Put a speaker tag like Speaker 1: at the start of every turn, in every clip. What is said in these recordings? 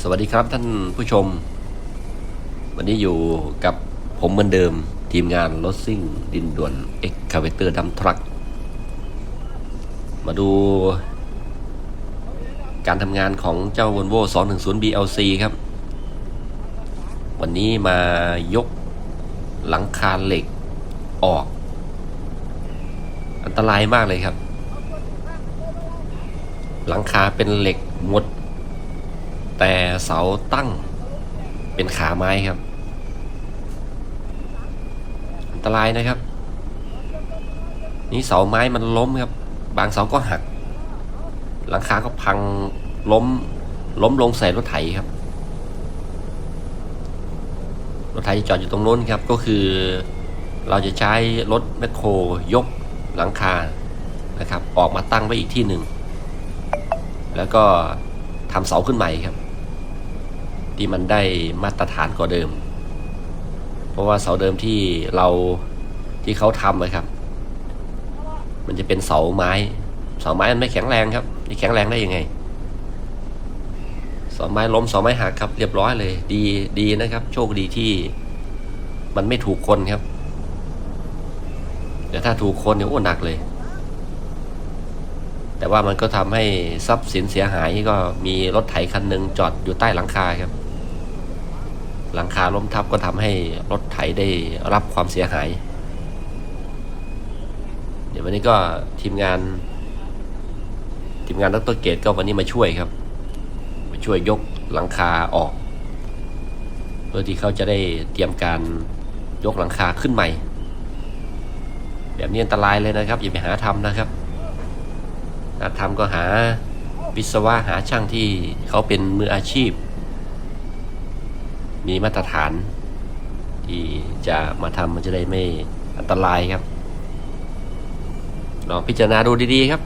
Speaker 1: สวัสดีครับท่านผู้ชม วันนี้อยู่กับผมเหมือนเดิมทีมงานรถซิ่ง ดินด่วน e x c a v a t o r d u m p Truck มาดูการทำงานของเจ้า Volvo 210 BLC ครับ วันนี้มายกหลังคาเหล็กออก อันตรายมากเลยครับ หลังคาเป็นเหล็กหมด แต่เสาตั้งเป็นขาไม้ครับ อันตรายนะครับ นี่เสาไม้มันล้มครับ บางเสาก็หัก หลังคาก็พังล้ม ล้มลงใส่รถไถครับ รถไถจอดอยู่ตรงโน้นครับ ก็คือเราจะใช้รถแมคโครยกหลังคานะครับ ออกมาตั้งไว้อีกที่หนึ่ง แล้วก็ทำเสาขึ้นใหม่ครับ ที่มันได้มาตรฐานกว่าเดิม เพราะว่าเสาเดิมที่เราที่เขาทำนะครับ มันจะเป็นเสาไม้ เสาไม้มันไม่แข็งแรงครับจะแข็งแรงได้ยังไง เสาไม้ล้มเสาไม้หักครับ เรียบร้อยเลย ดีดีนะครับ โชคดีที่มันไม่ถูกคนครับแต่ถ้าถูกคนเนี่ยโอ้หนักเลย แต่ว่ามันก็ทำให้ทรัพย์สินเสียหายก็มีรถไถคันหนึ่งจอดอยู่ใต้หลังคาครับ หลังคาล้มทับก็ทำให้รถไถได้รับความเสียหาย เดี๋ยววันนี้ก็ทีมงาน ทีมงานดรเกตก็วันนี้มาช่วยครับ มาช่วยยกหลังคาออก เพื่อที่เขาจะได้เตรียมการยกหลังคาขึ้นใหม่ แบบนี้อันตรายเลยนะครับ อย่าไปหาทำนะครับถ้าทำก็หาวิศวะหาช่างที่เขาเป็นมืออาชีพ มีมาตรฐาน ที่จะมาทำมันจะได้ไม่อันตรายครับลองพิจารณาดูดีๆครับ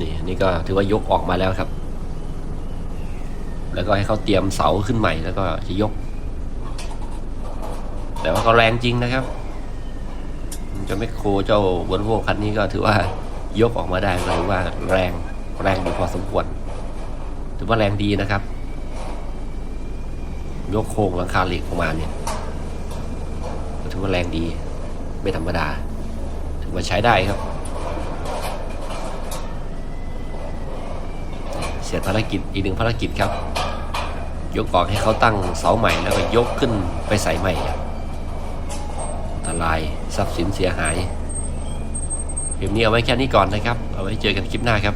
Speaker 1: นี่นี่ก็ถือว่ายกออกมาแล้วครับ แล้วก็ให้เขาเตรียมเสาขึ้นใหม่แล้วก็จะยก แต่ว่าก็แรงจริงนะครับจ้าแมคโคเจ้าวอลโวคันนี้ก็ถือว่ายกออกมาได้ก็ถือว่าแรงแรงอยู่พอสมควร ถือว่าแรงดีนะครับ ยกโครงหลังคาเหล็กออกมาเนี่ยถือว่าแรงดี ไม่ธรรมดา ถือว่าใช้ได้ครับ เสร็จภารกิจอีกหนึ่งภารกิจครับ ยกออกให้เขาตั้งเสาใหม่แล้วก็ยกขึ้นไปใส่ใหม่อันตรายทรัพย์สินเสียหายคลิปนี้เอาไว้แค่นี้ก่อนนะครับ เอาไว้เจอกันคลิปหน้าครับ